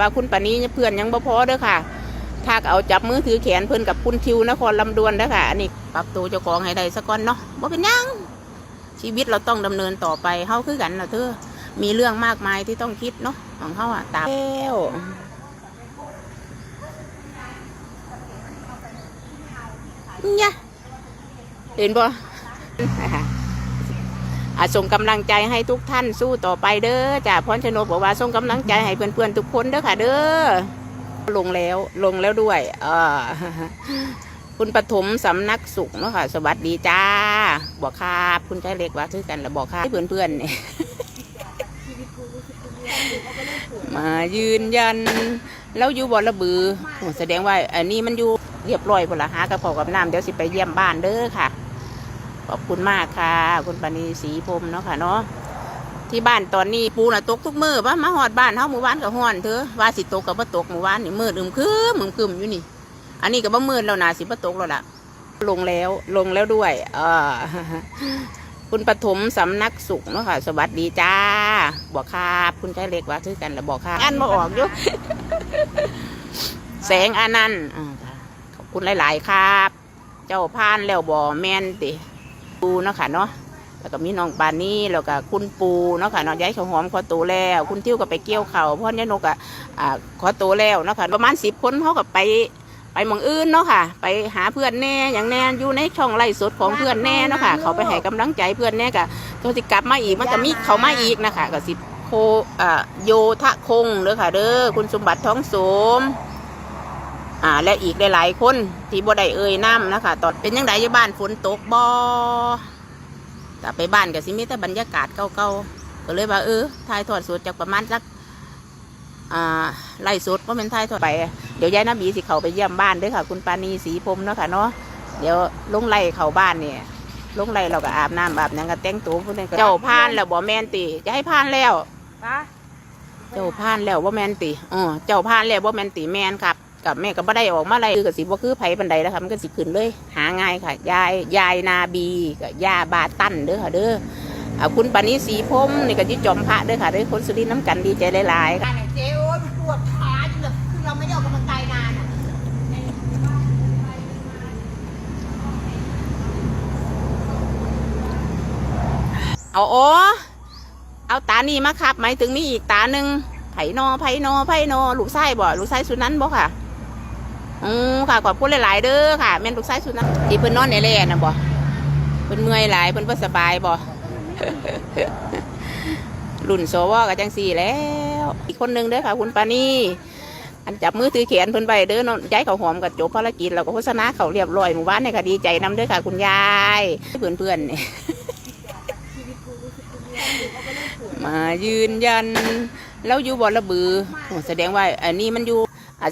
ว่าคุณปานี้เพื่อนยังบ่พอเด้อค่ะถ้าเอาจับมือถือแขนเพื่อนกับคุณทิวนครลำดวนเด้อค่ะอันนี้ปรับตัวเจ้าของให้ได้สักก่อนเนาะบ่เป็นยังชีวิตเราต้องดำเนินต่อไปเฮาคือกันนะเธอมีเรื่องมากมายที่ต้องคิดเนาะของเฮาอะตามแล้วเนี่ยเห็นบ่ ส่งกำลังใจให้ทุกท่านสู้ต่อไปเด้อจ่าพรชนกบอกว่าส่งกำลังใจให้เพื่อนๆทุกคนเด้อค่ะ เด้อลงแล้วลงแล้วด้วยอคุณปฐมสำนักสุขเนาะค่ะ สวัสดีจ้า บอกครับคุณใจเล็กว่าซื้อกันแล้วบอกครับเพื่อนๆเนี่ยมายืนยัน แล้วอยู่บ่ระบือแสดงว่าอันนี้มันอยู่เรียบร้อยพนละหากระเพากับน้ำเดี๋ยวสิไปเยี่ยมบ้านเด้อค่ะ ขอบคุณมากค่ะ คุณปณีศรีพรมเนาะค่ะเนาะที่บ้านตอนนี้ปูน่ะตกทุกมือว่ามาหอดบ้านเฮาหมู่บ้านกับฮ้อนเถอะว่าสิตกกับบ่ตกหมู่บ้านนี่มืดอึมครึมอึมครึมอยู่นี่ อันนี้ก็บ่มืดแล้วนะสิบ่ตกแล้วล่ะ ลงแล้วลงแล้วด้วย เออคุณปฐมสำนักสุขเนาะค่ะ สวัสดีจ้า บอกครับคุณใจเล็กว่าซื้อกันแล้วบอกครับอันมาออกอยู่แสงอนันต์ขอบคุณหลาย ๆ ครับ เจ้าพานแล้วบ่แม่นติ ปูเนาะค่ะเนาะแล้วก็มีน้องปานี่แล้วก็คุณปูเนาะค่ะเนาะย้ายข้าหอมขอตัวแล้ว คุณทิวก็ไปเกี่ยวเขาพ่อยายนกอะขอตัวแล้วเนาะค่ะประมาณสิบคนเขาก็ไปไปมองอื่นเนาะค่ะ ไปหาเพื่อนแน่อย่างแน่อยู่ในช่องไล่สดของเพื่อนแน่เนาะค่ะ เขาไปให้กำลังใจเพื่อนแน่ก็เขาสิกลับมาอีกมันก็มีเขามาอีกนะคะก็สิโคอ่าโยทะคงเด้อค่ะเด้อคุณสมบัติท้องสม อ่าและอีกหลายๆคนที่บ่ได้เอ่ยน้ำนะคะ ตอนเป็นยังไงอยู่บ้านฝนตกบ่กลับไปบ้านก็สิมีแต่บรรยากาศเก่าๆก็เลยว่าเออถ่ายทอดสดจากประมาณสักอ่าไล่สดว่าเป็นถ่ายทอดไป เดี๋ยวยายนาบีสิเขาไปเยี่ยมบ้านเด้วยค่ะ คุณปานีสีพรมเนาะค่ะเนาะเดี๋ยวลงไล่เขาบ้านเนี่ยลงไล่เราก็อาบน้ำอาบหยังก็แต่งตัวพวกนั้นก็เจ้าพานแล้วบ่แมนติจะให้พานแล้วป้าเจ้าพานแล้วว่าแมนติอ๋อเจ้าพานแล้วว่าแมนติแมนครับ กับแม่ก็บ่ได้ออกมาอะไรคือกับสิบ่คือไผบันไดแล้วค่ะมันก็สิขึ้นเลย หาง่ายค่ะ ยายยายนาบีกับย่าบาตันเด้อค่ะเด้ออ่าคุณปานิสีพรมนี่ก็จิจอมพระเด้อค่ะเด้อคนสุรินทร์น้ำกันดีใจหลายๆค่ะการไหนเจ๊โอ้ยมันปวดขาจนแบบคือเราไม่ได้ออกกำลังกายนานอะเอาโอ้เอาตานี่มาครับหมายถึงมีอีกตาหนึ่งไผ่นอไผ่นอไผ่นอลูกไส้บ่ลูกไส้สุนันบ่ค่ะ อืมค่ะขอบคุณหลาย ๆ เด้อค่ะแม่นลูกไส้สุนันที่เพิ่นนอนในแร่น่ะบ่เพิ่นเมื่อยหลายเพิ่นบ่สบายบ่รุ่นโซวอกับจังสี่แล้ว อีกคนนึงเด้อค่ะ คุณปานีอันจับมือถือแขนเพิ่นไปเด้อนาะย้ายเขาหอมกับจบภารกิจแล้วก็โฆษณาเขาเรียบร้อยหมู่บ้านเนี่ยค่ะดีใจนํเด้อค่ะ คุณยายเพื่อนเพื่อนๆนี่มายืนยันแล้วอยู่บ่ระบือแสดงว่าอันนี้มันอยู่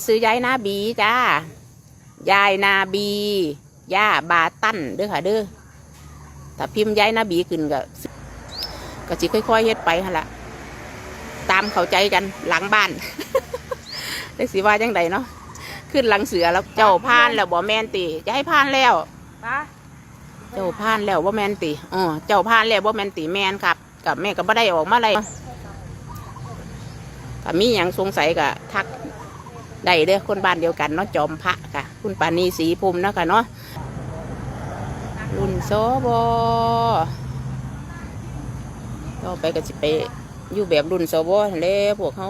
ซื้อยายนาบีจ้ายายนาบีย่าบาตันเด้อค่ะเด้อถ้าพิมพ์ยายนาบีขึ้นก็ก็สิค่อยๆเฮ็ดไปหั่นละตามเข้าใจกันหลังบ้านได้สิว่าจังใดเนาะขึ้นหลังเสือแล้วเจ้าพานแล้วบ่แมนติจะให้พานแล้วป้าเจ้าพานแล้วว่าแมนติอ๋อเจ้าพานแล้วว่าแมนติแมนครับ กับแม่ก็บ่ได้ออกมาอะไรถ้ามีอย่างสงสัยก็ทัก ได้เด้อคนบ้านเดียวกันเนาะจอมพระค่ะ คุณปานีสีภูมิเนาะค่ะเนาะรุ่นโซบต่อไปก็สิไปอยู่แบบรุ่นโซบเลยพวกเขา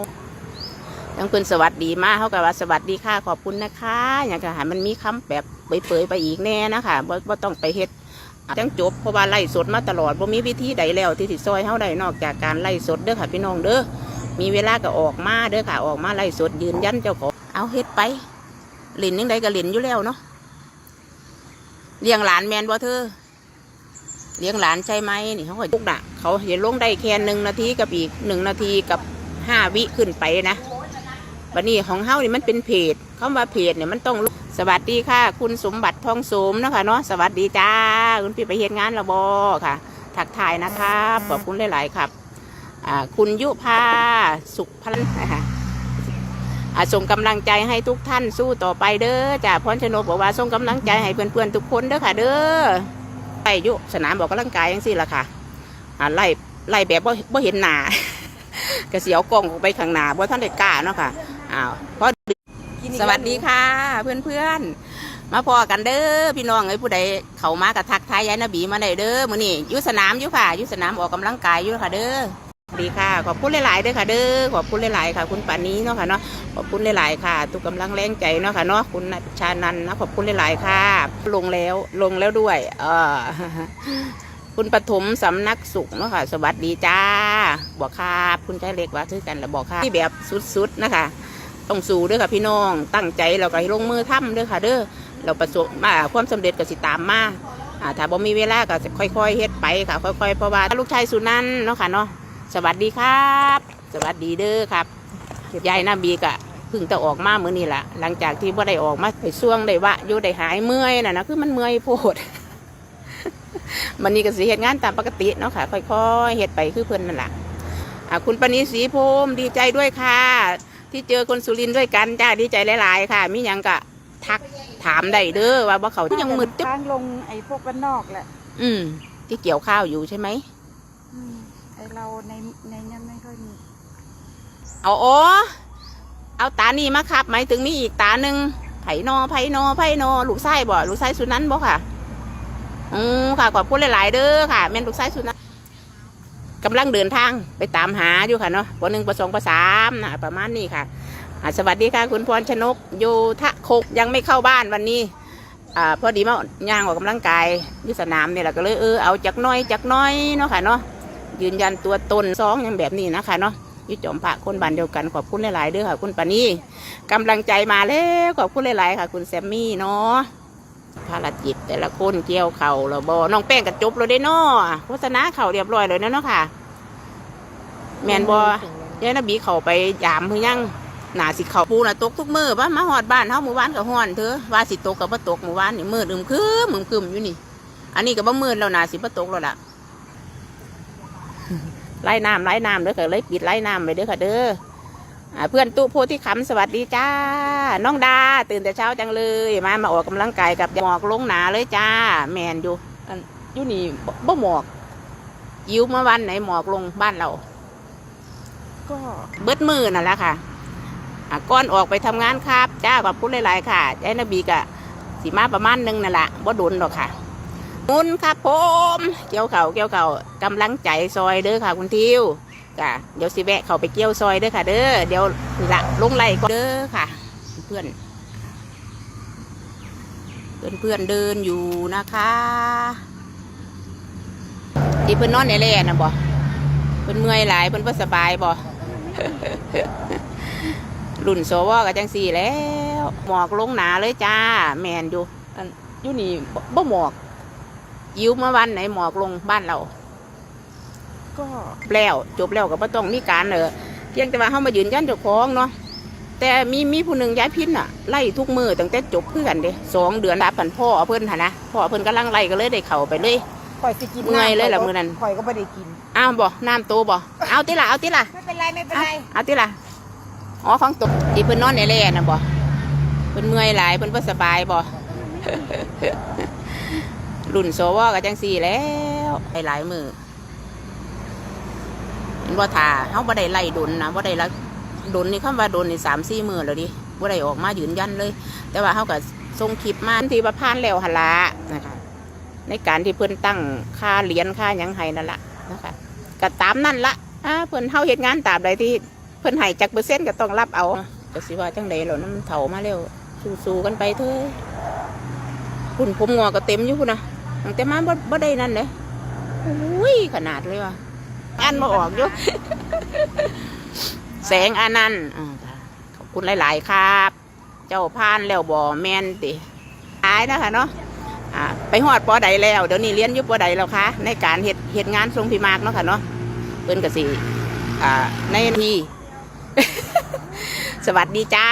ทั้งคุณสวัสดีมากเขากับว่าสวัสดีค่ะขอบคุณนะคะ อย่างก็หามันมีคำแบบเปยๆไปอีกแน่นะคะบ่บ่ต้องไปเฮ็ดจังจบเพราะว่าไล่สดมาตลอดบ่มีวิธีใดแล้วที่สิซอยเฮาได้นอกจากการไล่สดเด้อค่ะพี่น้องเด้อมีเวลาก็ออกมาเด้อค่ะออกมาไล่สดยืนยันเจ้าของ เอาเฮ็ดไปเล่นยังไดก็เล่นอยู่แล้วเนาะเลี้ยงหลานแมนบ่เธอเลี้ยงหลานใช่ไหมนี่เขาก็ยุกน่ะเขาเห็นลงได้แค่หนึ่งนาทีกับอีกหนึ่งนาทีกับห้าวิขึ้นไปนะบัดนี้ของเฮานี่มันเป็นเพจคำว่าเพจเนี่ยมันต้องสวัสดีค่ะ คุณสมบัติทองสมนะคะเนาะสวัสดีจ้าคุณพี่ไปเฮ็ดงานและบอค่ะ ถักทายนะครับขอบคุณหลาย ๆ ครับ คุณยุพาสุขพันธ์นะคะ ส่งกำลังใจให้ทุกท่านสู้ต่อไปเด้อจ่าพรชนกบอกว่าส่งกำลังใจให้เพื่อนๆทุกคนเด้อค่ะ เด้อไปยุสนามบอกกำลังกายยังสิล่ะค่ะอ่ไล่ไล่แบบบ่เห็นหนากระเสียวกล้องไปข้างหน้าบ่ท่านได้กล้าเนาะค่ะอ้าวพอสวัสดีค่ะ เพื่อนๆ มาพอกันเด้อพี่น้องเอ้ผู้ใดเขามากระทักทายยายนบีมาได้เด้อมื้อนี้ยู่สนามยู่ค่ะยู่สนามออกกำลังกายยู่ค่ะเด้อ ดีค่ะ ขอบคุณหลาย ๆ เด้อค่ะ เด้อขอบคุณหลาย ๆ ค่ะ คุณปานี้เนาะค่ะเนาะขอบคุณหลาย ๆ ค่ะ ทุกกำลังแรงใจเนาะค่ะเนาะคุณชานันนะขอบคุณหลาย ๆ ค่ะ ลงแล้วลงแล้วด้วย เออคุณปฐมสำนักสุขเนาะค่ะ สวัสดีจ้าบอกครับคุณใจเล็กว่าถือกันแล้วบอกครับที่แบบสุด ๆ นะคะต้องสู้เด้วยค่ะพี่น้อง ตั้งใจเราก็ลงมือทำเด้อค่ะ เด้อเราประสบมาความสำเร็จก็สิตามมาถ้าบ่มีเวลาก็จะค่อย ๆเฮ็ดไปค่ะ ค่อย ๆ เพราะว่าลูกชายสุนันเนาะค่ะเนาะ สวัสดีครับ สวัสดีเด้อครับยายนาบีกะเพึ่งจะออกมามื้อนี้ล่ะหลังจากที่บ่ได้ออกมาไปช่วงได้วะอยู่ได้หายเมื่อยน่ะนะคือมันเมื่อยโพดมันนี่ก็สิเฮ็ดงานตามปกติเนาะค่ะ ค่อยๆเฮ็ดไปคือเพิ่นนั่นแหละอ่าคุณปณีศรีภูมิดีใจด้วยค่ะ ที่เจอคนสุรินทร์ด้วยกันจ้าดีใจหลายๆค่ะมีหยังก็ทักถามได้เด้อว่าบ่เขาที่ยังมืดตึ๊บทางลงไอ้พวกบ้านนอกแหละ อืม ที่เกี่ยวข้าวอยู่ใช่ไหม ไอเราในในนั้นไม่ค่อยมี เอาอ๋อเอาตานี่มาครับ หมายถึงมีอีกตาหนึ่งไผ่นอไผ่นอไผ่นอลูกไส้บ่ลูกไส้สุนันบ่ค่ะอืมค่ะขอบคุณหลาย ๆ เด้อค่ะแม่นลูกไส้สุนันกำลังเดินทางไปตามหาอยู่ค่ะเนาะปหนึ่งปสองปสามนะประมาณนี้ค่ะอ่าสวัสดีค่ะ คุณพรชนกโยทะคกยังไม่เข้าบ้านวันนี้อ่าพอดีมาย่างออกกำลังกายยุสนามเนี่ยแหละก็เลยเออเอาจากน้อยจากน้อยเนาะค่ะเนาะ ยืนยันตัวตนสองอย่างแบบนี้นะคะเนาะอยุจอมพระคนบ้านเดียวกันขอบคุณหลายๆเด้อค่ะ คุณปานี่กำลังใจมาแล้วขอบคุณหลายๆค่ะ คุณแซมมี่เนาะภารจิตแต่ละคนเกี่ยวเข่าเราบอน้องแป้งกระจบเราได้เนาะโฆษณาเข่าเรียบร้อยเลยนะเนาะค่ะ แมนบอยายนบีเข่าไปยามเพื่อยังหนาสิเข่าปูน่ะตกทุกมือป่ะมาหอดบ้านเฮาหมู่บ้านกับฮ้อนเถอะว่าสิตกกับบ่ตกหมู่บ้านนี่มืดอึมครึมอึมครึมอยู่นี่ อันนี้ก็บ่มืดแล้วหนาสิบ่ตกแล้วล่ะ ไล่น้ำไล่น้ำเด้อค่ะเลยปิดไล่น้ำไปเด้อค่ะเด้ออ่าเพื่อนตู้โพธิคำสวัสดีจ้า น้องดา ตื่นแต่เช้าจังเลย มามาออกกำลังกายกับหมอกลงหนาเลยจ้า แมนอยู่อันอยู่นี่บ่บ่หมอก ยิวเมื่อวันไหนหมอกลงบ้านเรา ก็เบิดมือนั่นแหละค่ะอะก่อนออกไปทำงานครับ จ้าขอบคุณหลาย ๆ ค่ะยายนบีกะสีมาประมาณหนึงนั่นแหละบ่โดนหรอกค่ะ มุนครับผมเกี่ยวเขาเกี่ยวเขากำลังใจซอยเด้อค่ะคุณทิวจ้ะเดี๋ยวสิแวะเขาไปเกี่ยวซอยเด้อค่ะ เด้อเดี๋ยวละลงไหลก็เด้อค่ะ เพื่อนเพื่อนเพื่อนเดินอยู่นะคะที่เพื่อนนอนในแร่นะบ่เพื่อนเมื่อยหลายเพื่อนบ่อสบายบ่รุ่นโซวอกับจังสี่แล้ว หมอกลงหนาเลยจ้า แมนอยู่อันอยู่นี่บ่หมอก ยิวเมื่อวันไหนหมอกลงบ้านเรา ก็แล้วจบแล้วก็บ่ต้องมีการเออเพียงแต่ว่าเขามายืนยันเจ้าของเนาะแต่มีมีผู้หนึ่งย้ายพินอะไล่ทุกมือตั้งแต่จบเพื่อนเด้สองเดือนรับกันพ่อเพิ่นหนนะพ่อเพิ่นกำลังไล่ก็เลยได้เข่าไปเลยข่อยสิกินเมื่อยเลยล่ะมื้อนั้นข่อยก็ไม่ได้กินอ้าวบ่น้ำโตบ่เอาติละเอาติละไม่เป็นไรไม่เป็นเอาไรเอาติละอ๋อของตกที่เพิ่นนอนในแร่น่ะบ่เพิ่นเมื่อยหลายเพิ่นบ่สบายบ่ รุ่นโซวอกับจังสี่แล้วไปหลายมือเห็นบ่ทาเฮาบ่ได้ไล่ดนนะบ่ได้ละดนนี่คำว่าดนนี่สามสี่มือแล้วดิบ่ได้ออกมายืนยันเลย แต่ว่าเฮาก็ส่งคลิปมาที่ว่าผ่านแล้วหละนะคะ ในการที่เพิ่อนตั้งค่าเหรียญค่ายังให้นั่นละนะคะก็ตามนั่นละอ่าเพิ่อนเฮาเฮ็ดงานตามใดที่เพิ่อนให้จักเปอร์เซ็นต์ก็ต้องรับเอาก็สิว่าจังได๋แล้วนำเฒ่ามาแล้วสู้ๆกันไปเถอะคุณผมงอก็เต็มอยู่นะ ตั้งแต่มาบ่บ่ได้นั่นเลยอุ้ยขนาดเลยว่ะอ่านบ่ออกอยู่ แสงอานันต์อ่าค่ะขอบคุณหลาย ๆ ครับ เจ้าพานแล้วบ่แม่นติตายนะคะเนาะอ่าไปหอดปอใดแล้วเดี๋ยวนี้เรียนอยู่ปอใดแล้วคะในการเฮ็ดเฮ็ดงานทรงพิมากเนาะค่ะเนาะเพิ่นก็สิอ่าในทีสวัสดีจ้า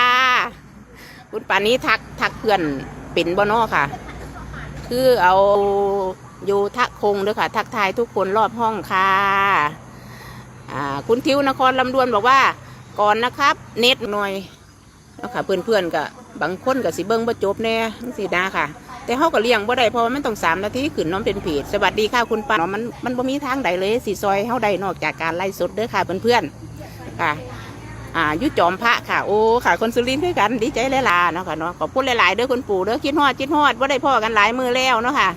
คุณปานนี้ทักทักเพื่อนเป็นบ่เนอค่ะ คือเอาอยู่ทักคงด้อค่ะ ทักทายทุกคนรอบห้องค่ะคุณทิวนครลำดวนบอกว่า ก่อนนะครับ เน็ตหน่อยเนาะค่ะเพื่อนๆก็บางคนก็สิเบิ่งบ่จบแน่จังซี่นะค่ะ แต่เขาก็เลี้ยงบ่ได้เพราะว่ามันต้องสามนาทีขึ้นน้องเป็นเพจสวัสดีค่ะคุณป้ามันมันบ่มีทางใดเลยสีซอยเฮาใดนอกจากการไล่สดเด้อค่ะเพื่อนๆค่ะ อ่ายุจอมพระค่ะ โอ้ค่ะ คนสุรินทร์ด้วยกันดีใจหลายๆเนาะค่ะเนาะขอบคุณหลายๆเด้อคุณปู่เด้อคิดฮอดคิดฮอดว่าได้พ่อกันหลายมือแล้วเนาะค่ะ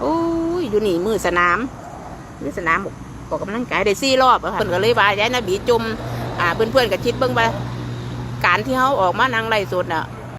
โอ้ยอยู่นี่มือสนามมือสนามออกกำลังกายได้ซี่รอบค่ะเพิ่นก็เลยว่าย้ายนะบีจุมอ่าเพื่อนๆก็คิดเบิ้งว่าการที่เขาออกมานั่งไล่สดน่ะ